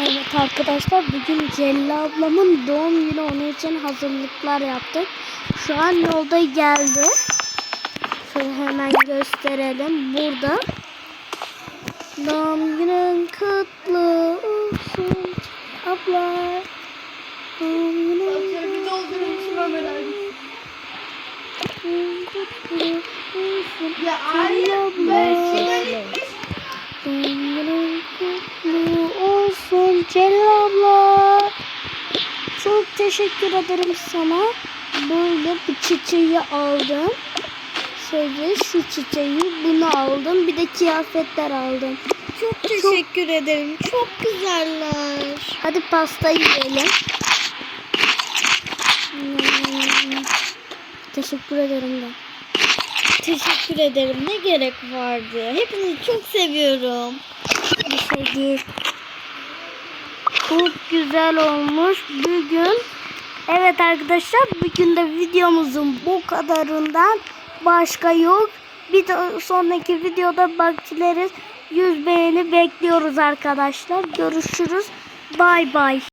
Evet arkadaşlar bugün Celil ablamın doğum günü onun için hazırlıklar yaptık. Şu an yolda geldi. Şöyle hemen gösterelim. Burada. Doğum günün kutlu olsun abla. Doğum günün kutlu olsun. Ya Celil Celil abla. Çok teşekkür ederim sana. Böyle bir çiçeği aldım. Şöyle şu çiçeği bunu aldım. Bir de kıyafetler aldım. Çok teşekkür ederim. Çok güzeller. Hadi pasta yiyelim. Hmm. Teşekkür ederim de. Teşekkür ederim. Ne gerek vardı? Hepinizi çok seviyorum. Bir şey değil. Çok güzel olmuş. Bugün evet arkadaşlar bugün de videomuzun bu kadarından başka yok. Bir sonraki videoda bakçıları 100 beğeni bekliyoruz arkadaşlar. Görüşürüz. Bay bay.